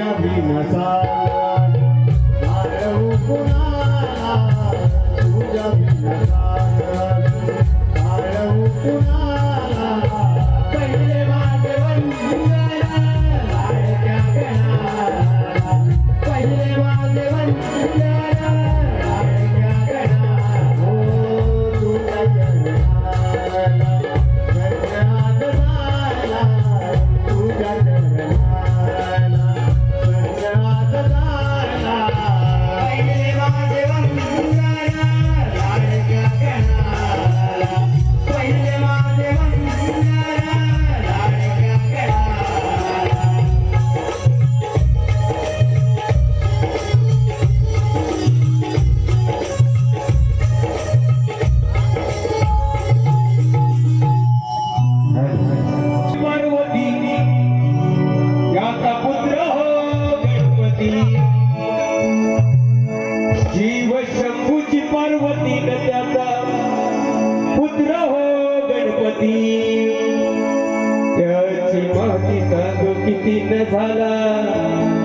तुझ्या विनसा तुझ्या विनसा शिव शंभूची पार्वती त्याचा पुत्र हो गणपती. त्याची माती सांगू किती न झाला.